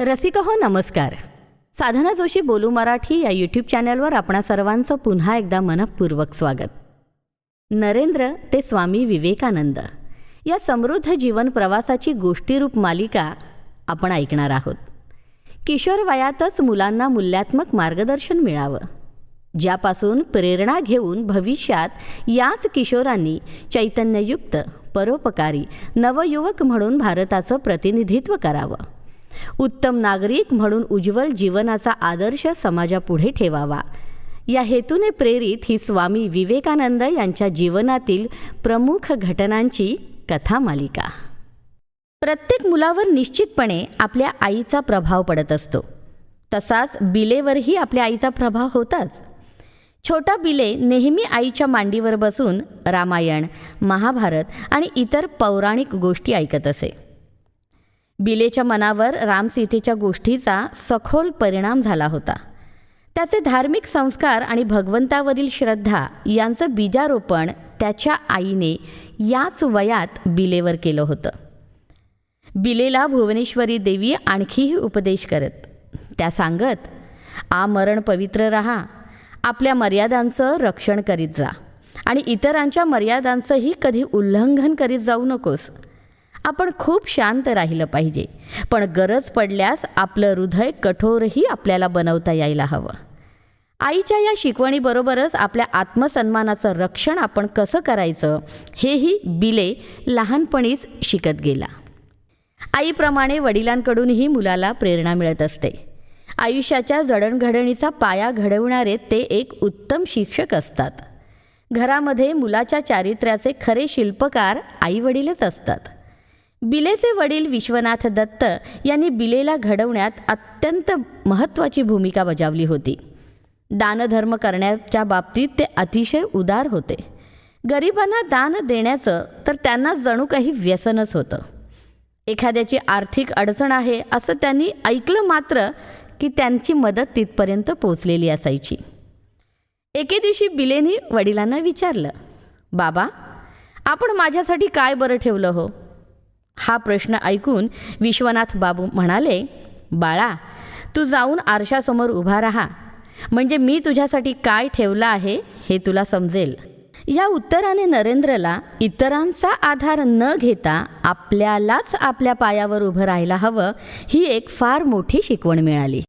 रसिक हो नमस्कार. साधना जोशी बोलू मराठी या यूट्यूब चॅनलवर आपणा सर्वांचं पुन्हा एकदा मनपूर्वक स्वागत. नरेंद्र ते स्वामी विवेकानंद. या समृद्ध जीवन प्रवासाची गोष्टीरूप मालिका आपण ऐकणार आहोत. किशोर वयातच मुलांना मूल्यात्मक मार्गदर्शन मिळावं. ज्यापासून प्रेरणा घेऊन भविष्यात याच किशोरांनी चैतन्ययुक्त परोपकारी नवयुवक म्हणून भारताचं प्रतिनिधित्व करावं. उत्तम नागरिक म्हणून उज्ज्वल जीवनाचा आदर्श समाजापुढे ठेवावा. या हेतूने प्रेरित ही स्वामी विवेकानंद यांच्या जीवनातील प्रमुख घटनांची कथा मालिका प्रत्येक मुलावर निश्चितपणे आपल्या आईचा प्रभाव पडत असतो. तसाच बिलेवरही आपल्या आईचा प्रभाव होताच. छोटा बिले नेहमी आईच्या मांडीवर बसून रामायण महाभारत आणि इतर पौराणिक गोष्टी ऐकत असे. बिलेच्या मनावर रामसीतेच्या गोष्टीचा सखोल परिणाम झाला होता. त्याचे धार्मिक संस्कार आणि भगवंतावरील श्रद्धा यांचं बीजारोपण त्याच्या आईने याच वयात बिलेवर केलं होतं. बिलेला भुवनेश्वरी देवी आणखीही उपदेश करत. त्या सांगत आमरण पवित्र रहा आपल्या मर्यादांचं रक्षण करीत जा आणि इतरांच्या मर्यादांचंही कधी उल्लंघन करीत जाऊ नकोस. आपण खूप शांत राहिलं पाहिजे. पण गरज पडल्यास आपलं हृदय कठोरही आपल्याला बनवता यायला हवं. आईच्या या शिकवणीबरोबरच आपल्या आत्मसन्मानाचं रक्षण आपण कसं करायचं हेही बिले लहानपणीच शिकत गेला. आईप्रमाणे वडिलांकडूनही मुलाला प्रेरणा मिळत असते. आयुष्याच्या जडणघडणीचा पाया घडवणारे ते एक उत्तम शिक्षक असतात. घरामध्ये मुलाच्या चारित्र्याचे खरे शिल्पकार आईवडीलच असतात. बिलेचे वडील विश्वनाथ दत्त यांनी बिलेला घडवण्यात अत्यंत महत्त्वाची भूमिका बजावली होती. दानधर्म करण्याच्या बाबतीत ते अतिशय उदार होते. गरिबांना दान देण्याचं तर त्यांना जणू काही व्यसनच होतं. एखाद्याची आर्थिक अडचण आहे असं त्यांनी ऐकलं मात्र की त्यांची मदत तिथपर्यंत पोचलेली असायची. एके दिवशी बिलेनी वडिलांना विचारलं बाबा आपण माझ्यासाठी काय बरं ठेवलं हो? हा प्रश्न ऐकून विश्वनाथ बाबू म्हणाले बाळा तू जाऊन आरशासमोर उभा राहा. म्हणजे मी तुझ्यासाठी काय ठेवलं आहे हे तुला समजेल या उत्तराने नरेंद्रला इतरांचा आधार न घेता आपल्यालाच आपल्या पायावर उभं राहायला हवं ही एक फार मोठी शिकवण मिळाली.